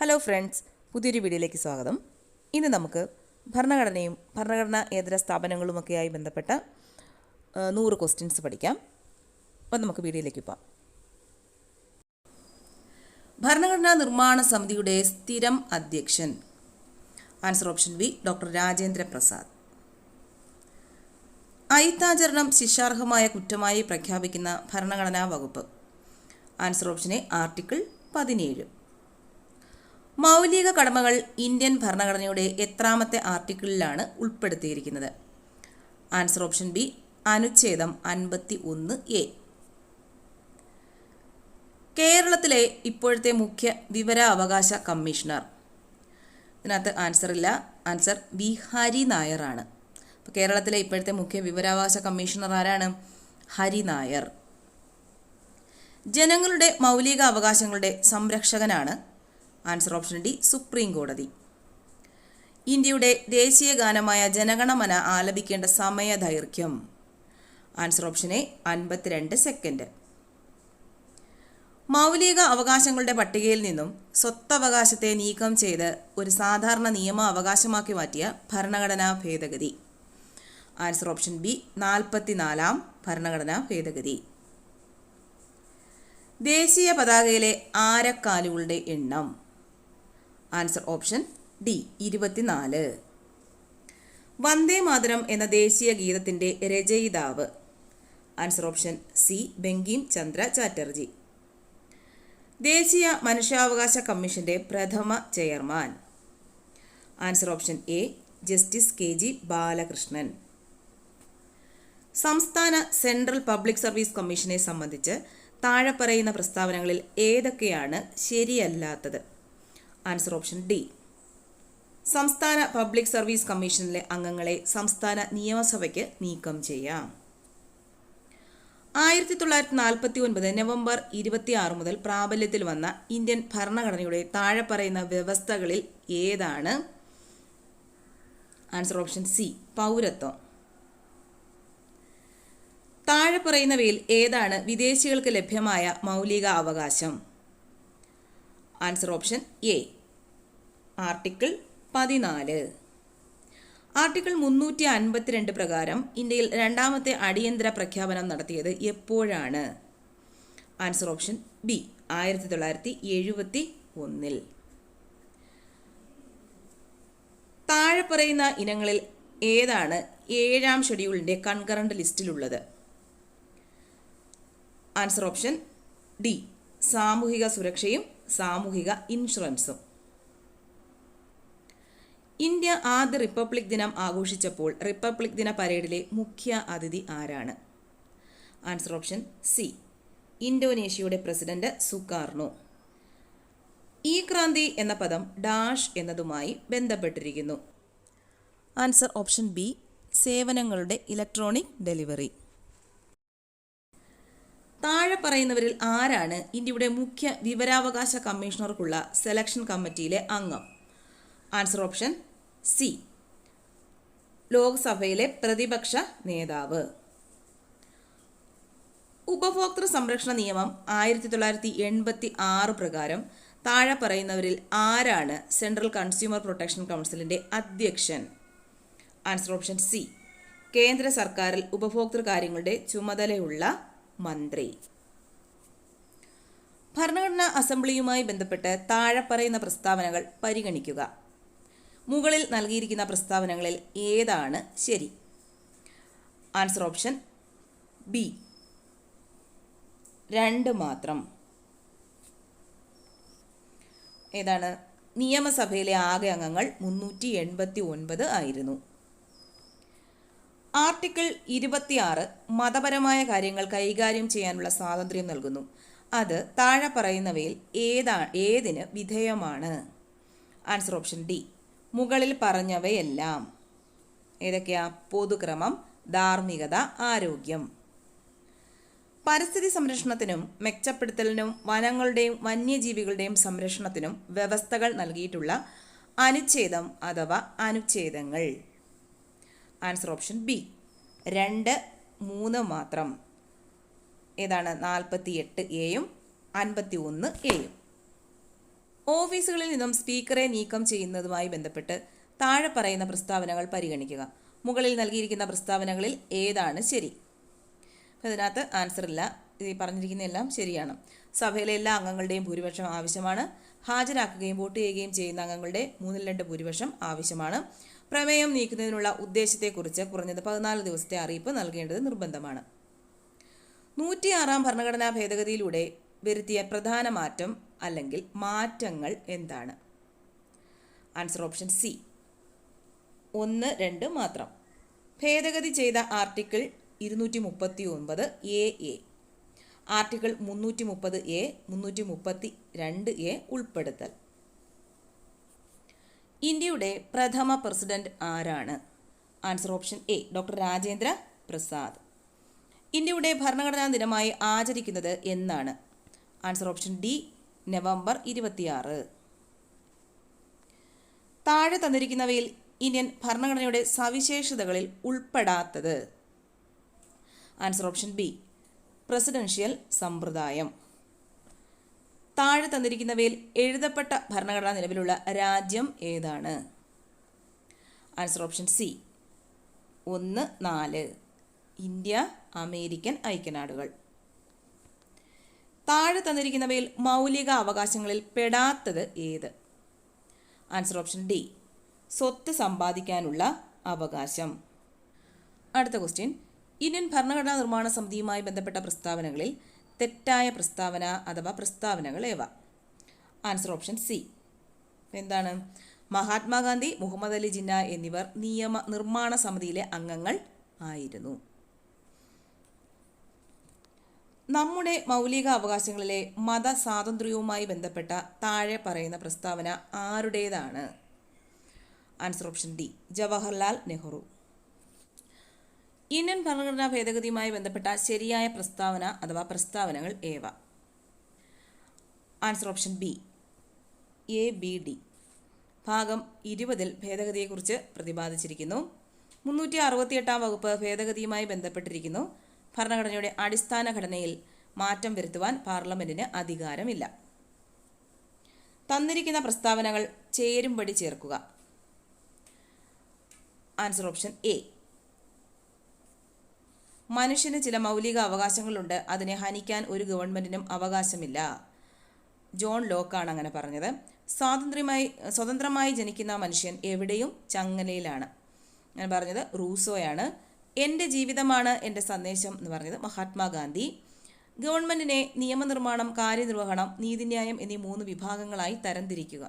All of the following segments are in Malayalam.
ഹലോ ഫ്രണ്ട്സ് പുതിയൊരു വീഡിയോയിലേക്ക് സ്വാഗതം. ഇന്ന് നമുക്ക് ഭരണഘടനയും ഭരണഘടനാ ഏതര സ്ഥാപനങ്ങളുമൊക്കെയായി ബന്ധപ്പെട്ട നൂറ് ക്വസ്റ്റ്യൻസ് പഠിക്കാം. അപ്പം നമുക്ക് വീഡിയോയിലേക്ക് പോകാം ഭരണഘടനാ നിർമ്മാണ സമിതിയുടെ സ്ഥിരം അധ്യക്ഷൻ. Answer option B doctor Rajendra Prasad. അയിത്താചരണം ശിക്ഷാർഹമായ കുറ്റമായി പ്രഖ്യാപിക്കുന്ന ഭരണഘടനാ വകുപ്പ്. ആൻസർ ഓപ്ഷൻ ആർട്ടിക്കിൾ പതിനേഴ്. മൗലിക കടമകൾ ഇന്ത്യൻ ഭരണഘടനയുടെ എത്രാമത്തെ ആർട്ടിക്കിളിലാണ് ഉൾപ്പെടുത്തിയിരിക്കുന്നത്. ആൻസർ ഓപ്ഷൻ ബി അനുച്ഛേദം അൻപത്തി ഒന്ന് എ. കേരളത്തിലെ ഇപ്പോഴത്തെ മുഖ്യ വിവരാവകാശ കമ്മീഷണർ. ഇതിനകത്ത് ആൻസർ ഇല്ല. ആൻസർ ബി ഹരി നായറാണ് അപ്പോൾ കേരളത്തിലെ ഇപ്പോഴത്തെ മുഖ്യ വിവരാവകാശ കമ്മീഷണർ ആരാണ്? ഹരി നായർ. ജനങ്ങളുടെ മൗലിക അവകാശങ്ങളുടെ സംരക്ഷകനാണ് ആൻസർ ഓപ്ഷൻ ഡി സുപ്രീം കോടതി. ഇന്ത്യയുടെ ദേശീയ ഗാനമായ ജനഗണമന ആലപിക്കേണ്ട സമയ ദൈർഘ്യം. ആൻസർ ഓപ്ഷൻ എ അൻപത്തിരണ്ട് സെക്കൻഡ്. മൗലിക അവകാശങ്ങളുടെ പട്ടികയിൽ നിന്നും സ്വത്തവകാശത്തെ നീക്കം ചെയ്ത് ഒരു സാധാരണ നിയമ അവകാശമാക്കി മാറ്റിയ ഭരണഘടനാ ഭേദഗതി. ആൻസർ ഓപ്ഷൻ ബി നാൽപ്പത്തിനാലാം ഭരണഘടനാ ഭേദഗതി. ദേശീയ പതാകയിലെ ആരക്കാലുകളുടെ എണ്ണം. ആൻസർ ഓപ്ഷൻ ഡി ഇരുപത്തിനാല്. വന്ദേ മാതരം എന്ന ദേശീയ ഗീതത്തിന്റെ രചയിതാവ്. Answer option C Bankim Chandra Chatterjee. ദേശീയ മനുഷ്യാവകാശ കമ്മീഷന്റെ പ്രഥമ chairman. Answer option A justice K G Balakrishnan. സംസ്ഥാന സെൻട്രൽ പബ്ലിക് സർവീസ് കമ്മീഷനെ സംബന്ധിച്ച് താഴെ പറയുന്ന പ്രസ്താവനകളിൽ ഏതൊക്കെയാണ് ശരിയല്ലാത്തത്? Answer option D. സംസ്ഥാന പബ്ലിക് സർവീസ് കമ്മീഷനിലെ അംഗങ്ങളെ സംസ്ഥാന നിയമസഭയ്ക്ക് നീക്കം ചെയ്യാം. ആയിരത്തി തൊള്ളായിരത്തി നാൽപ്പത്തി ഒൻപത് നവംബർ ഇരുപത്തി ആറ് മുതൽ പ്രാബല്യത്തിൽ വന്ന ഇന്ത്യൻ ഭരണഘടനയുടെ താഴെ പറയുന്ന വ്യവസ്ഥകളിൽ ഏതാണ്? ആൻസർ ഓപ്ഷൻ സി പൗരത്വം. താഴെ പറയുന്നവയിൽ ഏതാണ് വിദേശികൾക്ക് ലഭ്യമായ മൗലിക അവകാശം ആൻസർ ഓപ്ഷൻ എ ആർട്ടിക്കിൾ പതിനാല്. ആർട്ടിക്കിൾ മുന്നൂറ്റി അൻപത്തിരണ്ട് പ്രകാരം ഇന്ത്യയിൽ രണ്ടാമത്തെ അടിയന്തര പ്രഖ്യാപനം നടത്തിയത് എപ്പോഴാണ്? ആൻസർ ഓപ്ഷൻ ബി ആയിരത്തി തൊള്ളായിരത്തി എഴുപത്തി ഒന്നിൽ താഴെ പറയുന്ന ഇനങ്ങളിൽ ഏതാണ് ഏഴാം ഷെഡ്യൂളിന്റെ കൺകറന്റ് ലിസ്റ്റിലുള്ളത്? ആൻസർ ഓപ്ഷൻ ഡി സാമൂഹിക സുരക്ഷയും സാമൂഹിക ഇൻഷുറൻസും. ഇന്ത്യ ആദ്യ റിപ്പബ്ലിക് ദിനം ആഘോഷിച്ചപ്പോൾ റിപ്പബ്ലിക് ദിന പരേഡിലെ മുഖ്യ അതിഥി ആരാണ്? Answer option C. ഇന്തോനേഷ്യയുടെ president Sukarno. ഈ ക്രാന്തി എന്ന പദം ഡാഷ് എന്നതുമായി ബന്ധപ്പെട്ടിരിക്കുന്നു. ആൻസർ ഓപ്ഷൻ ബി സേവനങ്ങളുടെ ഇലക്ട്രോണിക് ഡെലിവറി. താഴെ പറയുന്നവരിൽ ആരാണ് ഇന്ത്യയുടെ മുഖ്യ വിവരാവകാശ കമ്മീഷണർക്കുള്ള സെലക്ഷൻ കമ്മിറ്റിയിലെ അംഗം? Answer option C. ലോക്സഭയിലെ പ്രതിപക്ഷ നേതാവ്. ഉപഭോക്തൃ സംരക്ഷണ നിയമം ആയിരത്തി തൊള്ളായിരത്തി എൺപത്തി ആറ് പ്രകാരം താഴെ പറയുന്നവരിൽ ആരാണ് സെൻട്രൽ കൺസ്യൂമർ പ്രൊട്ടക്ഷൻ കൗൺസിലിന്റെ അധ്യക്ഷൻ? Answer option C. കേന്ദ്ര സർക്കാരിൽ ഉപഭോക്തൃ കാര്യങ്ങളുടെ ചുമതലയുള്ള മന്ത്രി. ഭരണഘടനാ അസംബ്ലിയുമായി ബന്ധപ്പെട്ട് താഴെ പറയുന്ന പ്രസ്താവനകൾ പരിഗണിക്കുക. മുകളിൽ നൽകിയിരിക്കുന്ന പ്രസ്താവനകളിൽ ഏതാണ് ശരി? Answer option B. രണ്ട് മാത്രം. ഏതാണ്? നിയമസഭയിലെ ആകെ അംഗങ്ങൾ മുന്നൂറ്റി എൺപത്തി ഒൻപത് ആയിരുന്നു. ആർട്ടിക്കിൾ ഇരുപത്തിയാറ് മതപരമായ കാര്യങ്ങൾ കൈകാര്യം ചെയ്യാനുള്ള സ്വാതന്ത്ര്യം നൽകുന്നു. അത് താഴെ പറയുന്നവയിൽ ഏതാ ഏതിന് വിധേയമാണ്? Answer option D. മുകളിൽ പറഞ്ഞവയെല്ലാം. ഏതൊക്കെയാ? പൊതുക്രമം ധാർമ്മികത ആരോഗ്യം. പരിസ്ഥിതി സംരക്ഷണത്തിനും മെച്ചപ്പെടുത്തലിനും വനങ്ങളുടെയും വന്യജീവികളുടെയും സംരക്ഷണത്തിനും വ്യവസ്ഥകൾ നൽകിയിട്ടുള്ള അനുച്ഛേദം അഥവാ അനുച്ഛേദങ്ങൾ. Answer option B. രണ്ട് മൂന്ന് മാത്രം. ഏതാണ്? നാൽപ്പത്തി എട്ട് എയും അൻപത്തി ഒന്ന് എയും. ഓഫീസുകളിൽ നിന്നും സ്പീക്കറെ നീക്കം ചെയ്യുന്നതുമായി ബന്ധപ്പെട്ട് താഴെ പറയുന്ന പ്രസ്താവനകൾ പരിഗണിക്കുക. മുകളിൽ നൽകിയിരിക്കുന്ന പ്രസ്താവനകളിൽ ഏതാണ് ശരി? അപ്പോൾ ഇതിനകത്ത് ആൻസർ ഇല്ല. ഈ പറഞ്ഞിരിക്കുന്ന എല്ലാം ശരിയാണ്. സഭയിലെ എല്ലാ അംഗങ്ങളുടെയും ഭൂരിപക്ഷം ആവശ്യമാണ്. ഹാജരാക്കുകയും വോട്ട് ചെയ്യുകയും ചെയ്യുന്ന അംഗങ്ങളുടെ മൂന്നിൽ രണ്ട് ഭൂരിപക്ഷം ആവശ്യമാണ്. പ്രമേയം നീക്കുന്നതിനുള്ള ഉദ്ദേശത്തെക്കുറിച്ച് കുറഞ്ഞത് പതിനാല് ദിവസത്തെ അറിയിപ്പ് നൽകേണ്ടത് നിർബന്ധമാണ്. നൂറ്റിയാറാം ഭരണഘടനാ ഭേദഗതിയിലൂടെ വരുത്തിയ പ്രധാന മാറ്റം അല്ലെങ്കിൽ മാറ്റങ്ങൾ എന്താണ്? ആൻസർ ഓപ്ഷൻ സി ഒന്ന് രണ്ട് മാത്രം. ഭേദഗതി ചെയ്ത ആർട്ടിക്കിൾ ഇരുന്നൂറ്റി മുപ്പത്തി ഒൻപത് എ എ ആർട്ടിക്കിൾ മുന്നൂറ്റി മുപ്പത് എ മുന്നൂറ്റി മുപ്പത്തി രണ്ട് എ ഉൾപ്പെടുത്തൽ. ഇന്ത്യയുടെ പ്രഥമ പ്രസിഡന്റ് ആരാണ്? Answer option A doctor Rajendra Prasad. ഇന്ത്യയുടെ ഭരണഘടനാ ദിനമായി ആചരിക്കുന്നത് എന്നാണ്. ആൻസർ ഓപ്ഷൻ ഡി നവംബർ ഇരുപത്തിയാറ്. താഴെ തന്നിരിക്കുന്നവയിൽ ഇന്ത്യൻ ഭരണഘടനയുടെ സവിശേഷതകളിൽ ഉൾപ്പെടാത്തത്. ആൻസർ ഓപ്ഷൻ ബി പ്രസിഡൻഷ്യൽ സമ്പ്രദായം. താഴെ തന്നിരിക്കുന്നവയിൽ എഴുതപ്പെട്ട ഭരണഘടന നിലവിലുള്ള രാജ്യം ഏതാണ്? ആൻസർ ഓപ്ഷൻ സി ഒന്ന് നാല്. ഇന്ത്യ അമേരിക്കൻ ഐക്യനാടുകൾ. താഴെ തന്നിരിക്കുന്നവയിൽ മൗലിക അവകാശങ്ങളിൽ പെടാത്തത് ഏത്? ആൻസർ ഓപ്ഷൻ ഡി സ്വത്ത് സമ്പാദിക്കാനുള്ള അവകാശം. അടുത്ത ക്വസ്റ്റ്യൻ ഇന്ത്യൻ ഭരണഘടനാ നിർമ്മാണ സമിതിയുമായി ബന്ധപ്പെട്ട പ്രസ്താവനകളിൽ തെറ്റായ പ്രസ്താവന അഥവാ പ്രസ്താവനകൾ ഏവ? ആൻസർ ഓപ്ഷൻ സി എന്താണ്? മഹാത്മാഗാന്ധി മുഹമ്മദ് അലി ജിന്ന എന്നിവർ നിയമ നിർമ്മാണ സമിതിയിലെ അംഗങ്ങൾ ആയിരുന്നു. നമ്മുടെ മൗലിക അവകാശങ്ങളിലെ മത സ്വാതന്ത്ര്യവുമായി ബന്ധപ്പെട്ട താഴെ പറയുന്ന പ്രസ്താവന ആരുടേതാണ്? Answer option D Jawaharlal Nehru. Indian ഭരണഘടനാ ഭേദഗതിയുമായി ബന്ധപ്പെട്ട ശരിയായ പ്രസ്താവന അഥവാ പ്രസ്താവനകൾ ഏവ? Answer option B A B D ഭാഗം ഇരുപതിൽ ഭേദഗതിയെക്കുറിച്ച് പ്രതിപാദിച്ചിരിക്കുന്നു. മുന്നൂറ്റി അറുപത്തിയെട്ടാം വകുപ്പ് ഭേദഗതിയുമായി ബന്ധപ്പെട്ടിരിക്കുന്നു. ഭരണഘടനയുടെ അടിസ്ഥാന ഘടനയിൽ മാറ്റം വരുത്തുവാൻ പാർലമെന്റിന് അധികാരമില്ല. തന്നിരിക്കുന്ന പ്രസ്താവനകൾ ചേരുംപടി ചേർക്കുക. ആൻസർ ഓപ്ഷൻ എ മനുഷ്യന് ചില മൗലിക അവകാശങ്ങളുണ്ട്. അതിനെ ഹനിക്കാൻ ഒരു ഗവൺമെന്റിനും അവകാശമില്ല. ജോൺ ലോക്കാണ് അങ്ങനെ പറഞ്ഞത്. സ്വാതന്ത്ര്യമായി സ്വതന്ത്രമായി ജനിക്കുന്ന മനുഷ്യൻ എവിടെയും ചങ്ങലയിലാണ്. ഞാൻ പറഞ്ഞത് റൂസോയാണ്. എന്റെ ജീവിതമാണ് എന്റെ സന്ദേശം എന്ന് പറഞ്ഞത് മഹാത്മാഗാന്ധി. ഗവൺമെന്റിനെ നിയമനിർമ്മാണം കാര്യനിർവഹണം നീതിന്യായം എന്നീ മൂന്ന് വിഭാഗങ്ങളായി തരംതിരിക്കുക.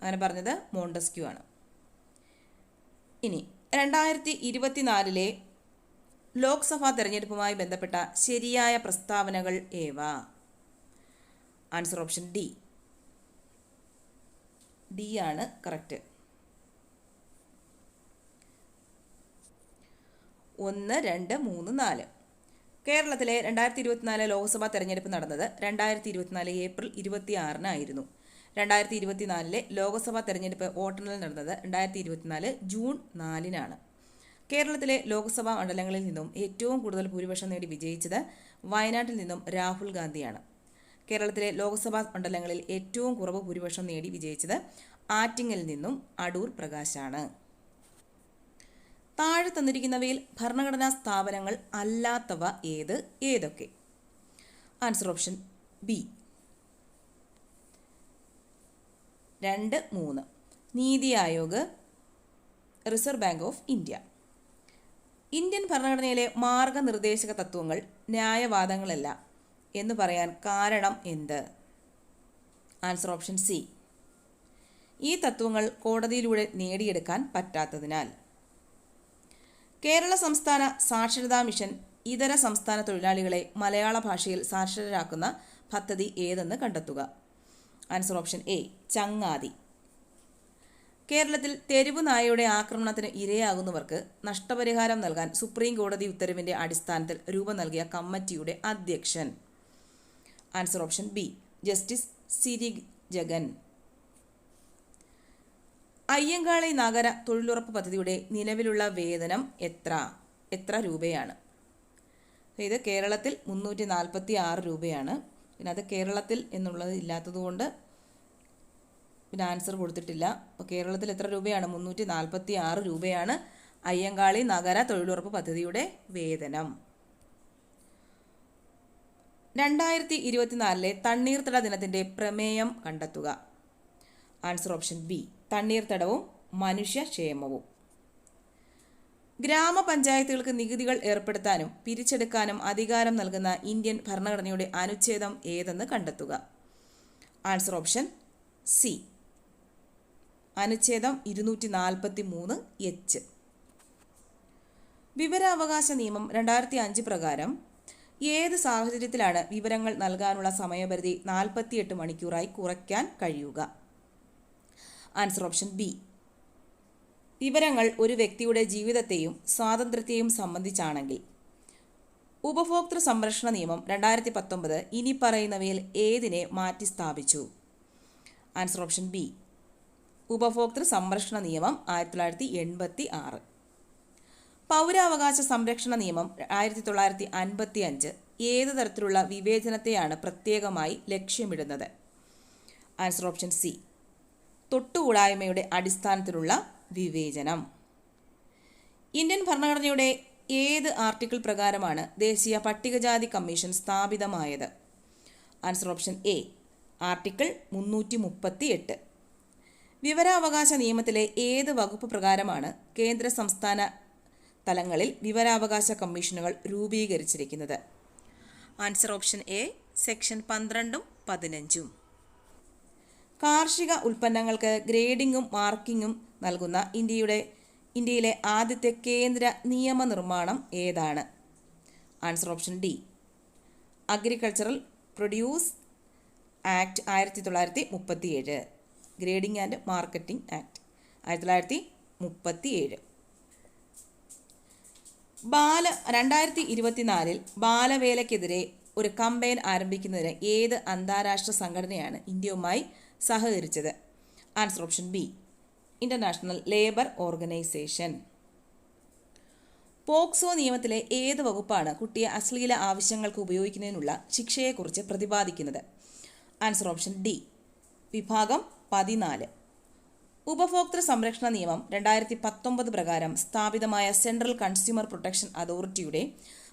അങ്ങനെ പറഞ്ഞത് മോണ്ടസ്ക്യൂ ആണ്. ഇനി രണ്ടായിരത്തി ഇരുപത്തിനാലിലെ ലോക്സഭാ തെരഞ്ഞെടുപ്പുമായി ബന്ധപ്പെട്ട ശരിയായ പ്രസ്താവനകൾ ഏവ? Answer option D. ഡി ആണ് കറക്റ്റ്. ഒന്ന് രണ്ട് മൂന്ന് നാല്. കേരളത്തിലെ രണ്ടായിരത്തി ഇരുപത്തിനാല് ലോക്സഭാ തെരഞ്ഞെടുപ്പ് നടന്നത് രണ്ടായിരത്തി ഇരുപത്തിനാല് ഏപ്രിൽ ഇരുപത്തി ആറിനായിരുന്നു രണ്ടായിരത്തി ഇരുപത്തിനാലിലെ ലോക്സഭാ തെരഞ്ഞെടുപ്പ് വോട്ടെണ്ണൽ നടന്നത് രണ്ടായിരത്തി ഇരുപത്തിനാല് ജൂൺ നാലിനാണ്. കേരളത്തിലെ ലോക്സഭാ മണ്ഡലങ്ങളിൽ നിന്നും ഏറ്റവും കൂടുതൽ ഭൂരിപക്ഷം നേടി വിജയിച്ചത് വയനാട്ടിൽ നിന്നും രാഹുൽ ഗാന്ധിയാണ്. കേരളത്തിലെ ലോക്സഭാ മണ്ഡലങ്ങളിൽ ഏറ്റവും കുറവ് ഭൂരിപക്ഷം നേടി വിജയിച്ചത് ആറ്റിങ്ങൽ നിന്നും അടൂർ പ്രകാശാണ്. താഴെ തന്നിരിക്കുന്നവയിൽ ഭരണഘടനാ സ്ഥാപനങ്ങൾ അല്ലാത്തവ ഏത് ഏതൊക്കെ? ആൻസർ ഓപ്ഷൻ ബി രണ്ട് മൂന്ന്. NITI Aayog reserve bank of India Indian ഭരണഘടനയിലെ മാർഗനിർദ്ദേശക തത്വങ്ങൾ ന്യായവാദങ്ങളല്ല എന്ന് പറയാൻ കാരണം എന്ത്? ആൻസർ ഓപ്ഷൻ സി ഈ തത്വങ്ങൾ കോടതിയിലൂടെ നേടിയെടുക്കാൻ പറ്റാത്തതിനാൽ. കേരള സംസ്ഥാന സാക്ഷരതാ മിഷൻ ഇതര സംസ്ഥാന തൊഴിലാളികളെ മലയാള ഭാഷയിൽ സാക്ഷരരാക്കുന്ന പദ്ധതി ഏതെന്ന് കണ്ടെത്തുക? ആൻസർ ഓപ്ഷൻ എ ചങ്ങാതി. കേരളത്തിൽ തെരുവ് നായയുടെ ആക്രമണത്തിന് ഇരയാകുന്നവർക്ക് നഷ്ടപരിഹാരം നൽകാൻ സുപ്രീം കോടതി ഉത്തരവിന്റെ അടിസ്ഥാനത്തിൽ രൂപം നൽകിയ കമ്മിറ്റിയുടെ അധ്യക്ഷൻ. Answer option B justice Siri Jagan. Ayyankali നഗര തൊഴിലുറപ്പ് പദ്ധതിയുടെ നിലവിലുള്ള വേതനം എത്ര? എത്ര രൂപയാണ്? ഇത് കേരളത്തിൽ മുന്നൂറ്റി നാൽപ്പത്തി ആറ് രൂപയാണ്. പിന്നെ അത് കേരളത്തിൽ എന്നുള്ളത് ഇല്ലാത്തതുകൊണ്ട് പിന്നെ ആൻസർ കൊടുത്തിട്ടില്ല. അപ്പോൾ കേരളത്തിൽ എത്ര രൂപയാണ്? മുന്നൂറ്റി നാൽപ്പത്തി ആറ് രൂപയാണ് അയ്യങ്കാളി നഗര തൊഴിലുറപ്പ് പദ്ധതിയുടെ വേതനം. രണ്ടായിരത്തി ഇരുപത്തിനാലിലെ തണ്ണീർത്തട ദിനത്തിന്റെ പ്രമേയം കണ്ടെത്തുക. Answer option B. തണ്ണീർത്തടവും മനുഷ്യക്ഷേമവും. ഗ്രാമപഞ്ചായത്തുകൾക്ക് നികുതികൾ ഏർപ്പെടുത്താനും പിരിച്ചെടുക്കാനും അധികാരം നൽകുന്ന ഇന്ത്യൻ ഭരണഘടനയുടെ അനുച്ഛേദം ഏതെന്ന് കണ്ടെത്തുക. Answer option C. അനുച്ഛേദം ഇരുന്നൂറ്റി നാൽപ്പത്തി മൂന്ന് എച്ച്. വിവരാവകാശ നിയമം രണ്ടായിരത്തി അഞ്ച് പ്രകാരം ഏത് സാഹചര്യത്തിലാണ് വിവരങ്ങൾ നൽകാനുള്ള സമയപരിധി നാൽപ്പത്തിയെട്ട് മണിക്കൂറായി കുറയ്ക്കാൻ കഴിയുക? Answer option B. വിവരങ്ങൾ ഒരു വ്യക്തിയുടെ ജീവിതത്തെയും സ്വാതന്ത്ര്യത്തെയും സംബന്ധിച്ചാണെങ്കിൽ. ഉപഭോക്തൃ സംരക്ഷണ നിയമം രണ്ടായിരത്തി പത്തൊമ്പത് ഇനി പറയുന്നവയിൽ ഏതിനെ മാറ്റി സ്ഥാപിച്ചു? Answer option B. ഉപഭോക്തൃ സംരക്ഷണ നിയമം ആയിരത്തി തൊള്ളായിരത്തി എൺപത്തി ആറ് പൗരാവകാശ സംരക്ഷണ നിയമം ആയിരത്തി തൊള്ളായിരത്തി അൻപത്തി അഞ്ച് ഏത് തരത്തിലുള്ള വിവേചനത്തെയാണ് പ്രത്യേകമായി ലക്ഷ്യമിടുന്നത്? Answer option C. തൊട്ടുകൂടായ്മയുടെ അടിസ്ഥാനത്തിലുള്ള വിവേചനം. ഇന്ത്യൻ ഭരണഘടനയുടെ ഏത് ആർട്ടിക്കിൾ പ്രകാരമാണ് ദേശീയ പട്ടികജാതി കമ്മീഷൻ സ്ഥാപിതമായത്? ആൻസർ ഓപ്ഷൻ എ ആർട്ടിക്കിൾ മുന്നൂറ്റി മുപ്പത്തി എട്ട് വിവരാവകാശ നിയമത്തിലെ ഏത് വകുപ്പ് പ്രകാരമാണ് കേന്ദ്ര സംസ്ഥാന തലങ്ങളിൽ വിവരാവകാശ കമ്മീഷനുകൾ രൂപീകരിച്ചിരിക്കുന്നത്? ആൻസർ ഓപ്ഷൻ എ സെക്ഷൻ പന്ത്രണ്ടും പതിനഞ്ചും. കാർഷിക ഉൽപ്പന്നങ്ങൾക്ക് ഗ്രേഡിംഗും മാർക്കിങ്ങും നൽകുന്ന ഇന്ത്യയുടെ ഇന്ത്യയിലെ ആദ്യത്തെ കേന്ദ്ര നിയമനിർമ്മാണം ഏതാണ്? Answer option D. Agricultural produce act ആയിരത്തി തൊള്ളായിരത്തി മുപ്പത്തി ഏഴ് ഗ്രേഡിംഗ് ആൻഡ് മാർക്കറ്റിംഗ് ആക്ട് ആയിരത്തി തൊള്ളായിരത്തി മുപ്പത്തി ഏഴ് ബാല രണ്ടായിരത്തി ഇരുപത്തിനാലിൽ ബാലവേലയ്ക്കെതിരെ ഒരു കമ്പയിൻ ആരംഭിക്കുന്നതിന് ഏത് അന്താരാഷ്ട്ര സംഘടനയാണ് ഇന്ത്യയുമായി സഹകരിച്ചത്. Answer option B international labour organisation POCSO നിയമത്തിലെ ഏത് വകുപ്പാണ് കുട്ടിയെ അശ്ലീല ആവശ്യങ്ങൾക്ക് ഉപയോഗിക്കുന്നതിനുള്ള ശിക്ഷയെക്കുറിച്ച് പ്രതിപാദിക്കുന്നത്? ആൻസർ ഓപ്ഷൻ ഡി വിഭാഗം പതിനാല്. ഉപഭോക്തൃ സംരക്ഷണ നിയമം രണ്ടായിരത്തി പത്തൊമ്പത് പ്രകാരം സ്ഥാപിതമായ സെൻട്രൽ കൺസ്യൂമർ പ്രൊട്ടക്ഷൻ അതോറിറ്റിയുടെ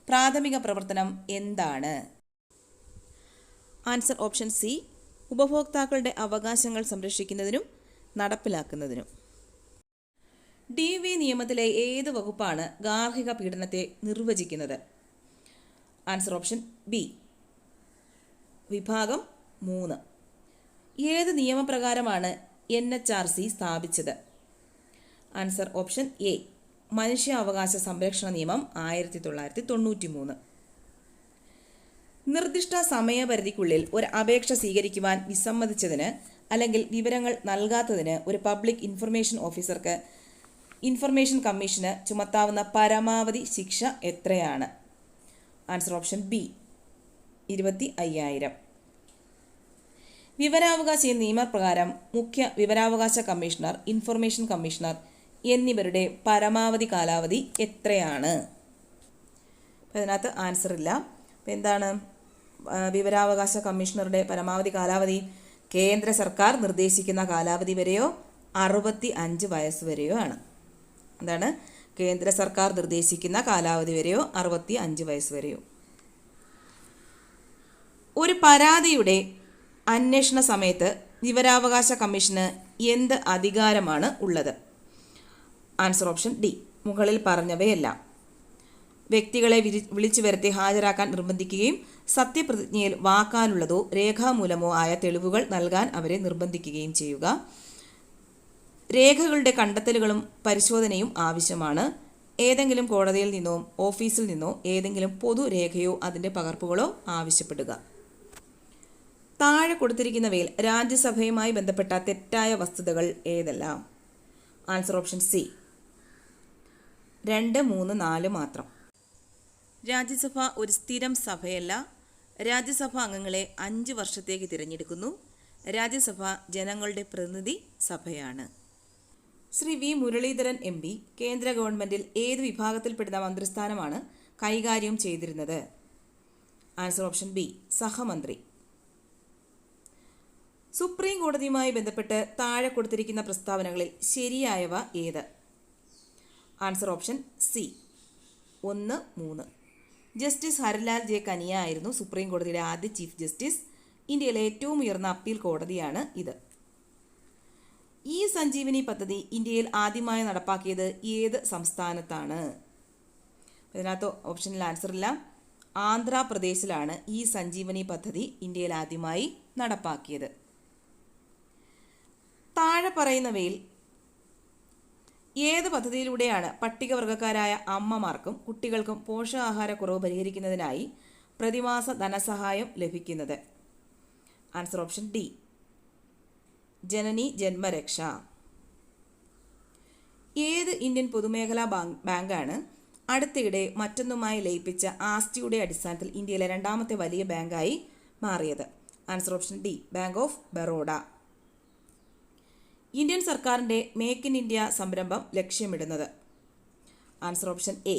പ്രാഥമിക പ്രവർത്തനം എന്താണ്? ആൻസർ ഓപ്ഷൻ സി ഉപഭോക്താക്കളുടെ അവകാശങ്ങൾ സംരക്ഷിക്കുന്നതിനും നടപ്പിലാക്കുന്നതിനും. ഡി വി നിയമത്തിലെ ഏത് വകുപ്പാണ് ഗാർഹിക പീഡനത്തെ നിർവചിക്കുന്നത്? Answer option B. വിഭാഗം മൂന്ന്. ഏത് നിയമപ്രകാരമാണ് എൻ എച്ച് ആർ സി സ്ഥാപിച്ചത്? Answer option A. മനുഷ്യാവകാശ സംരക്ഷണ നിയമം ആയിരത്തി തൊള്ളായിരത്തി തൊണ്ണൂറ്റി മൂന്ന് നിർദ്ദിഷ്ട സമയപരിധിക്കുള്ളിൽ ഒരു അപേക്ഷ സ്വീകരിക്കുവാൻ വിസമ്മതിച്ചതിന് അല്ലെങ്കിൽ വിവരങ്ങൾ നൽകാത്തതിന് ഒരു പബ്ലിക് ഇൻഫർമേഷൻ ഓഫീസർക്ക് ഇൻഫർമേഷൻ കമ്മീഷന് ചുമത്താവുന്ന പരമാവധി ശിക്ഷ എത്രയാണ്? ആൻസർ ഓപ്ഷൻ ബി ഇരുപത്തി അയ്യായിരം വിവരാവകാശ നിയമപ്രകാരം മുഖ്യ വിവരാവകാശ കമ്മീഷണർ ഇൻഫർമേഷൻ കമ്മീഷണർ എന്നിവരുടെ പരമാവധി കാലാവധി എത്രയാണ്? അപ്പം അതിനകത്ത് ആൻസർ ഇല്ല. അപ്പം എന്താണ്? വിവരാവകാശ കമ്മീഷണറുടെ പരമാവധി കാലാവധി കേന്ദ്ര സർക്കാർ നിർദ്ദേശിക്കുന്ന കാലാവധി വരെയോ അറുപത്തി അഞ്ച് വയസ്സ് വരെയോ ആണ്. എന്താണ്? കേന്ദ്ര സർക്കാർ നിർദ്ദേശിക്കുന്ന കാലാവധി വരെയോ അറുപത്തി അഞ്ച് വയസ്സ് വരെയോ. ഒരു പരാതിയുടെ അന്വേഷണ സമയത്ത് വിവരാവകാശ കമ്മീഷന് എന്ത് അധികാരമാണ് ഉള്ളത്? Answer option D. മുകളിൽ പറഞ്ഞവയെല്ലാം. വ്യക്തികളെ വിളിച്ചു വരുത്തി ഹാജരാക്കാൻ നിർബന്ധിക്കുകയും സത്യപ്രതിജ്ഞയിൽ വാക്കാലുള്ളതോ രേഖാമൂലമോ ആയ തെളിവുകൾ നൽകാൻ അവരെ നിർബന്ധിക്കുകയും ചെയ്യുക. രേഖകളുടെ കണ്ടെത്തലുകളും പരിശോധനയും ആവശ്യമാണ്. ഏതെങ്കിലും കോടതിയിൽ നിന്നോ ഓഫീസിൽ നിന്നോ ഏതെങ്കിലും പൊതുരേഖയോ അതിന്റെ പകർപ്പുകളോ ആവശ്യപ്പെടുക. താഴെ കൊടുത്തിരിക്കുന്നവയിൽ രാജ്യസഭയുമായി ബന്ധപ്പെട്ട തെറ്റായ വസ്തുതകൾ ഏതെല്ലാം? Answer option C. രണ്ട് മൂന്ന് നാല് മാത്രം. രാജ്യസഭ ഒരു സ്ഥിരം സഭയല്ല. രാജ്യസഭാ അംഗങ്ങളെ അഞ്ച് വർഷത്തേക്ക് തിരഞ്ഞെടുക്കുന്നു. രാജ്യസഭ ജനങ്ങളുടെ പ്രതിനിധി സഭയാണ്. Shri V Muraleedharan M P കേന്ദ്ര ഗവൺമെന്റിൽ ഏത് വിഭാഗത്തിൽപ്പെടുന്ന മന്ത്രിസ്ഥാനമാണ് കൈകാര്യം ചെയ്തിരുന്നത്? ആൻസർ ഓപ്ഷൻ ബി സഹമന്ത്രി. സുപ്രീം കോടതിയുമായി ബന്ധപ്പെട്ട് താഴെ കൊടുത്തിരിക്കുന്ന പ്രസ്താവനകളിൽ ശരിയായവ ഏത്? ആൻസർ ഓപ്ഷൻ സി ഒന്ന് മൂന്ന്. ജസ്റ്റിസ് ഹരലാൽ ജെ കനിയ ആയിരുന്നു സുപ്രീം കോടതിയുടെ ആദ്യ ചീഫ് ജസ്റ്റിസ്. ഇന്ത്യയിലെ ഏറ്റവും ഉയർന്ന അപ്പീൽ കോടതിയാണ് ഇത്. ഈ സഞ്ജീവനി പദ്ധതി ഇന്ത്യയിൽ ആദ്യമായി നടപ്പാക്കിയത് ഏത് സംസ്ഥാനത്താണ്? ഇതിനകത്ത് ഓപ്ഷനിൽ ആൻസർ ഇല്ല. ആന്ധ്രാപ്രദേശിലാണ് ഈ സഞ്ജീവനി പദ്ധതി ഇന്ത്യയിൽ ആദ്യമായി നടപ്പാക്കിയത്. താഴെ പറയുന്നവയിൽ ഏത് പദ്ധതിയിലൂടെയാണ് പട്ടികവർഗക്കാരായ അമ്മമാർക്കും കുട്ടികൾക്കും പോഷകാഹാരക്കുറവ് പരിഹരിക്കുന്നതിനായി പ്രതിമാസ ധനസഹായം ലഭിക്കുന്നത്? Answer option D Janani Janmaraksha. ഏത് ഇന്ത്യൻ പൊതുമേഖലാ ബാങ്കാണ് അടുത്തിടെ മറ്റൊന്നുമായി ലയിപ്പിച്ച ആസ്തിയുടെ അടിസ്ഥാനത്തിൽ ഇന്ത്യയിലെ രണ്ടാമത്തെ വലിയ ബാങ്കായി മാറിയത്? Answer option D bank of Baroda Indian സർക്കാരിന്റെ മേക്ക് ഇൻ ഇന്ത്യ സംരംഭം ലക്ഷ്യമിടുന്നത്. ആൻസർ ഓപ്ഷൻ എ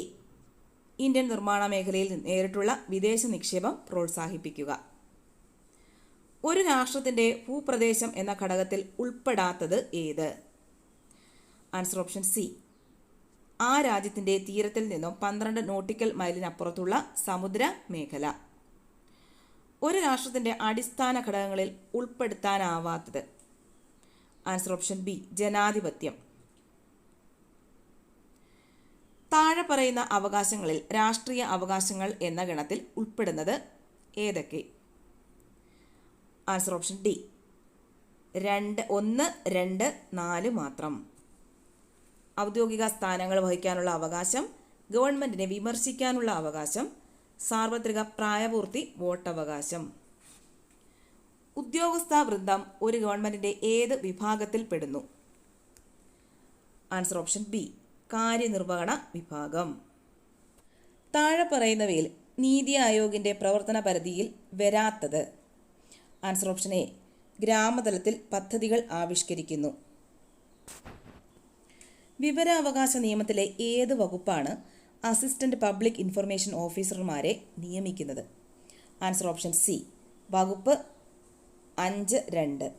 ഇന്ത്യൻ നിർമ്മാണ മേഖലയിൽ നേരിട്ടുള്ള വിദേശ നിക്ഷേപം പ്രോത്സാഹിപ്പിക്കുക. ഒരു രാഷ്ട്രത്തിന്റെ ഭൂപ്രദേശം എന്ന ഘടകത്തിൽ ഉൾപ്പെടാത്തത് ഏത്? ആൻസർ ഓപ്ഷൻ സി ആ രാജ്യത്തിന്റെ തീരത്തിൽ നിന്നും പന്ത്രണ്ട് നോട്ടിക്കൽ മൈലിനപ്പുറത്തുള്ള സമുദ്ര മേഖല. ഒരു രാഷ്ട്രത്തിന്റെ അടിസ്ഥാന ഘടകങ്ങളിൽ ഉൾപ്പെടുത്താനാവാത്തത് ആൻസർ ഓപ്ഷൻ ബി ജനാധിപത്യം. താഴെ പറയുന്ന അവകാശങ്ങളിൽ രാഷ്ട്രീയ അവകാശങ്ങൾ എന്ന ഗണത്തിൽ ഉൾപ്പെടുന്നത് ഏതൊക്കെ? ആൻസർ ഓപ്ഷൻ ഡി രണ്ട് ഒന്ന് രണ്ട് നാല് മാത്രം. ഔദ്യോഗിക സ്ഥാനങ്ങൾ വഹിക്കാനുള്ള അവകാശം ഗവൺമെന്റിനെ വിമർശിക്കാനുള്ള അവകാശം സാർവത്രിക പ്രായപൂർത്തി വോട്ടവകാശം. ഉദ്യോഗസ്ഥ വൃന്ദം ഒരു ഗവൺമെന്റിന്റെ ഏത് വിഭാഗത്തിൽ പെടുന്നു? ആൻസർ ഓപ്ഷൻ ബി കാര്യനിർവഹണ വിഭാഗം. താഴെ പറയുന്നവയിൽ നീതി ആയോഗിന്റെ പ്രവർത്തന പരിധിയിൽ വരാത്തത്. ആൻസർ ഓപ്ഷൻ എ ഗ്രാമതലത്തിൽ പദ്ധതികൾ ആവിഷ്കരിക്കുന്നു. വിവരാവകാശ നിയമത്തിലെ ഏത് വകുപ്പാണ് അസിസ്റ്റന്റ് പബ്ലിക് ഇൻഫർമേഷൻ ഓഫീസർമാരെ നിയമിക്കുന്നത്? ആൻസർ ഓപ്ഷൻ സി വകുപ്പ് അഞ്ച് രണ്ട്.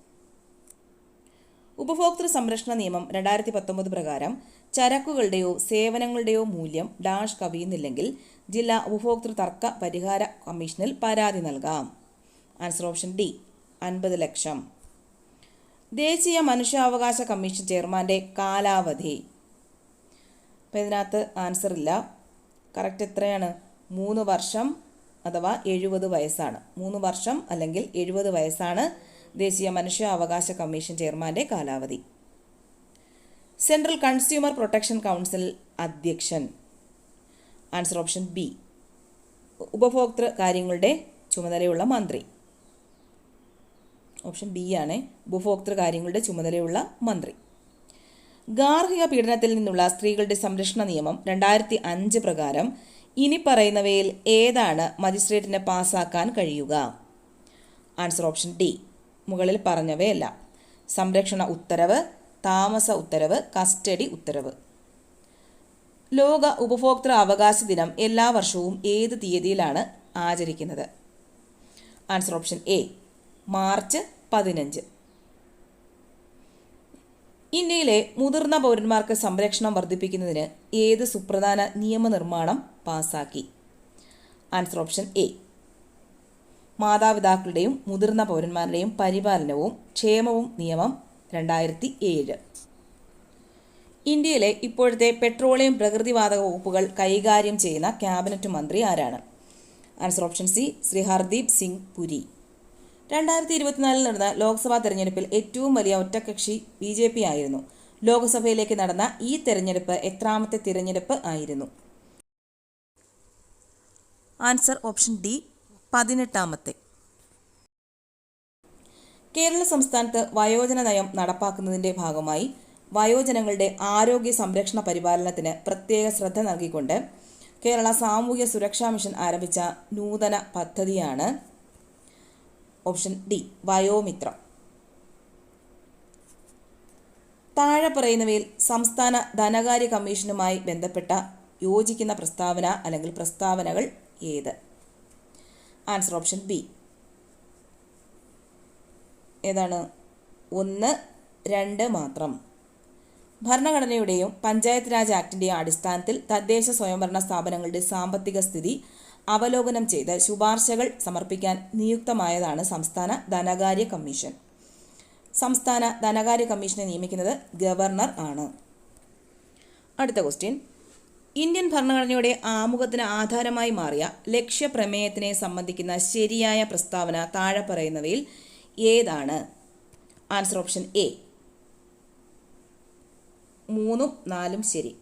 ഉപഭോക്തൃ സംരക്ഷണ നിയമം രണ്ടായിരത്തി പത്തൊമ്പത് പ്രകാരം ചരക്കുകളുടെയോ സേവനങ്ങളുടെയോ മൂല്യം ഡാഷ് കവിയുന്നില്ലെങ്കിൽ ജില്ലാ ഉപഭോക്തൃ തർക്ക പരിഹാര കമ്മീഷനിൽ പരാതി നൽകാം. ആൻസർ ഓപ്ഷൻ ഡി അൻപത് ലക്ഷം. ദേശീയ മനുഷ്യാവകാശ കമ്മീഷൻ ചെയർമാന്റെ കാലാവധി. അപ്പോൾ ഇതിനകത്ത് ആൻസർ ഇല്ല. കറക്റ്റ് എത്രയാണ്? മൂന്ന് വർഷം അഥവാ എഴുപത് വയസ്സാണ്. മൂന്ന് വർഷം അല്ലെങ്കിൽ എഴുപത് വയസ്സാണ് ദേശീയ മനുഷ്യാവകാശ കമ്മീഷൻ ചെയർമാന്റെ കാലാവധി. സെൻട്രൽ കൺസ്യൂമർ പ്രൊട്ടക്ഷൻ കൗൺസിൽ അധ്യക്ഷൻ. Answer option B. ഉപഭോക്തൃ കാര്യങ്ങളുടെ ചുമതലയുള്ള മന്ത്രി. ഓപ്ഷൻ ബി ആണ് ഉപഭോക്തൃ കാര്യങ്ങളുടെ ചുമതലയുള്ള മന്ത്രി. ഗാർഹിക പീഡനത്തിൽ നിന്നുള്ള സ്ത്രീകളുടെ സംരക്ഷണ നിയമം രണ്ടായിരത്തി അഞ്ച് പ്രകാരം ഇനി പറയുന്നവയിൽ ഏതാണ് മജിസ്ട്രേറ്റിന് പാസ്സാക്കാൻ കഴിയുക? Answer option D. മുകളിൽ പറഞ്ഞവയല്ല. സംരക്ഷണ ഉത്തരവ് താമസ ഉത്തരവ് കസ്റ്റഡി ഉത്തരവ്. ലോക ഉപഭോക്തൃ അവകാശ ദിനം എല്ലാ വർഷവും ഏത് തീയതിയിലാണ് ആചരിക്കുന്നത്? Answer option A. മാർച്ച് പതിനഞ്ച്. ഇന്ത്യയിലെ മുതിർന്ന പൗരന്മാർക്ക് സംരക്ഷണം വർദ്ധിപ്പിക്കുന്നതിന് ഏത് സുപ്രധാന നിയമനിർമ്മാണം പാസാക്കി? Answer option A. മാതാപിതാക്കളുടെയും മുതിർന്ന പൗരന്മാരുടെയും പരിപാലനവും ക്ഷേമവും നിയമം രണ്ടായിരത്തി ഏഴ്. ഇന്ത്യയിലെ ഇപ്പോഴത്തെ പെട്രോളിയം പ്രകൃതിവാതക വകുപ്പുകൾ കൈകാര്യം ചെയ്യുന്ന ക്യാബിനറ്റ് മന്ത്രി ആരാണ്? Answer option C Shri Hardeep Singh Puri. രണ്ടായിരത്തി ഇരുപത്തിനാലിൽ നടന്ന ലോക്സഭാ തെരഞ്ഞെടുപ്പിൽ ഏറ്റവും വലിയ ഒറ്റക്കക്ഷി ബി ജെ പി ആയിരുന്നു. ലോക്സഭയിലേക്ക് നടന്ന ഈ തെരഞ്ഞെടുപ്പ് എത്രാമത്തെ തിരഞ്ഞെടുപ്പ് ആയിരുന്നു. ആൻസർ ഓപ്ഷൻ ഡി പതിനെട്ടാമത്തെ. കേരള സംസ്ഥാനത്ത് വയോജന നയം നടപ്പാക്കുന്നതിന്റെ ഭാഗമായി വയോജനങ്ങളുടെ ആരോഗ്യ സംരക്ഷണ പരിപാലനത്തിന് പ്രത്യേക ശ്രദ്ധ നൽകിക്കൊണ്ട് കേരള സാമൂഹ്യ സുരക്ഷാ മിഷൻ ആരംഭിച്ച നൂതന പദ്ധതിയാണ് ഓപ്ഷൻ ഡി വയോമിത്രം. താഴെ പറയുന്നവയിൽ സംസ്ഥാന ധനകാര്യ കമ്മീഷനുമായി ബന്ധപ്പെട്ട യോജിക്കുന്ന പ്രസ്താവന അല്ലെങ്കിൽ പ്രസ്താവനകൾ ഏത്? Answer option B. ഏതാണ്? ഒന്ന് രണ്ട് മാത്രം. ഭരണഘടനയുടെയും പഞ്ചായത്ത് രാജ് ആക്ടിന്റെയും അടിസ്ഥാനത്തിൽ തദ്ദേശ സ്വയംഭരണ സ്ഥാപനങ്ങളുടെ സാമ്പത്തിക സ്ഥിതി അവലോകനം ചെയ്ത് ശുപാർശകൾ സമർപ്പിക്കാൻ നിയുക്തമായതാണ് സംസ്ഥാന ധനകാര്യ കമ്മീഷൻ. സംസ്ഥാന ധനകാര്യ കമ്മീഷനെ നിയമിക്കുന്നത് ഗവർണർ ആണ്. അടുത്ത ക്വസ്റ്റ്യൻ. ഇന്ത്യൻ ഭരണഘടനയുടെ ആമുഖത്തിന് ആധാരമായി മാറിയ ലക്ഷ്യപ്രമേയത്തിനെ സംബന്ധിക്കുന്ന ശരിയായ പ്രസ്താവന താഴെ പറയുന്നവയിൽ ഏതാണ്? Answer option A. മൂന്നും നാലും ശരി.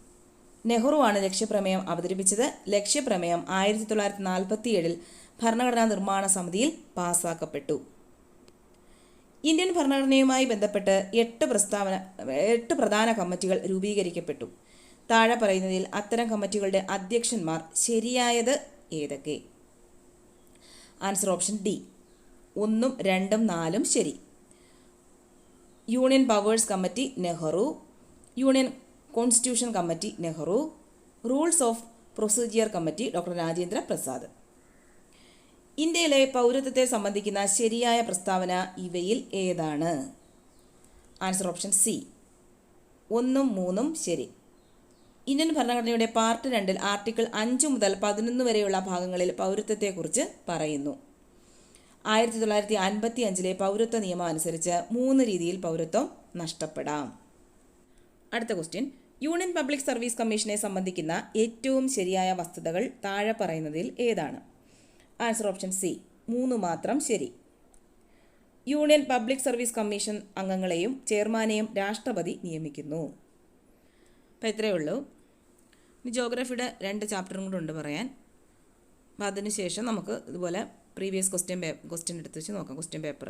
നെഹ്റുവാണ് ലക്ഷ്യപ്രമേയം അവതരിപ്പിച്ചത്. ലക്ഷ്യപ്രമേയം ആയിരത്തി തൊള്ളായിരത്തി നാൽപ്പത്തി ഏഴിൽ ഭരണഘടനാ നിർമ്മാണ സമിതിയിൽ പാസാക്കപ്പെട്ടു. ഇന്ത്യൻ ഭരണഘടനയുമായി ബന്ധപ്പെട്ട് എട്ട് പ്രസ്താവന എട്ട് പ്രധാന കമ്മിറ്റികൾ രൂപീകരിക്കപ്പെട്ടു. താഴെ പറയുന്നതിൽ അത്തരം കമ്മിറ്റികളുടെ അധ്യക്ഷന്മാർ ശരിയായത് ഏതൊക്കെ? Answer option D. ഒന്നും രണ്ടും നാലും ശരി. Union powers committee Nehru. Union constitution committee Nehru rules of procedure committee doctor Rajendra Prasad. ഇന്ത്യയിലെ പൗരത്വത്തെ സംബന്ധിക്കുന്ന ശരിയായ പ്രസ്താവന ഇവയിൽ ഏതാണ്? Answer option C. ഒന്നും മൂന്നും ശരി. ഇന്ത്യൻ ഭരണഘടനയുടെ പാർട്ട് രണ്ടിൽ ആർട്ടിക്കിൾ അഞ്ച് മുതൽ പതിനൊന്ന് വരെയുള്ള ഭാഗങ്ങളിൽ പൗരത്വത്തെക്കുറിച്ച് പറയുന്നു. ആയിരത്തി തൊള്ളായിരത്തി അൻപത്തി അഞ്ചിലെ പൗരത്വ നിയമം അനുസരിച്ച് മൂന്ന് രീതിയിൽ പൗരത്വം നഷ്ടപ്പെടാം. അടുത്ത ക്വസ്റ്റ്യൻ യൂണിയൻ പബ്ലിക് സർവീസ് കമ്മീഷനെ സംബന്ധിക്കുന്ന ഏറ്റവും ശരിയായ വസ്തുതകൾ താഴെ പറയുന്നതിൽ ഏതാണ്? ആൻസർ ഓപ്ഷൻ സി മൂന്ന് മാത്രം ശരി. യൂണിയൻ പബ്ലിക് സർവീസ് കമ്മീഷൻ അംഗങ്ങളെയും ചെയർമാനെയും രാഷ്ട്രപതി നിയമിക്കുന്നു. അപ്പോൾ ഇത്രയേ ഉള്ളൂ. ഇനി ജോഗ്രഫിയുടെ രണ്ട് ചാപ്റ്ററും കൂടെ ഉണ്ട് പറയാൻ. അപ്പോൾ അതിനുശേഷം നമുക്ക് ഇതുപോലെ പ്രീവിയസ് ക്വസ്റ്റ്യൻ പേ ക്വസ്റ്റ്യൻ എടുത്ത് വെച്ച് നോക്കാം ക്വസ്റ്റ്യൻ പേപ്പർ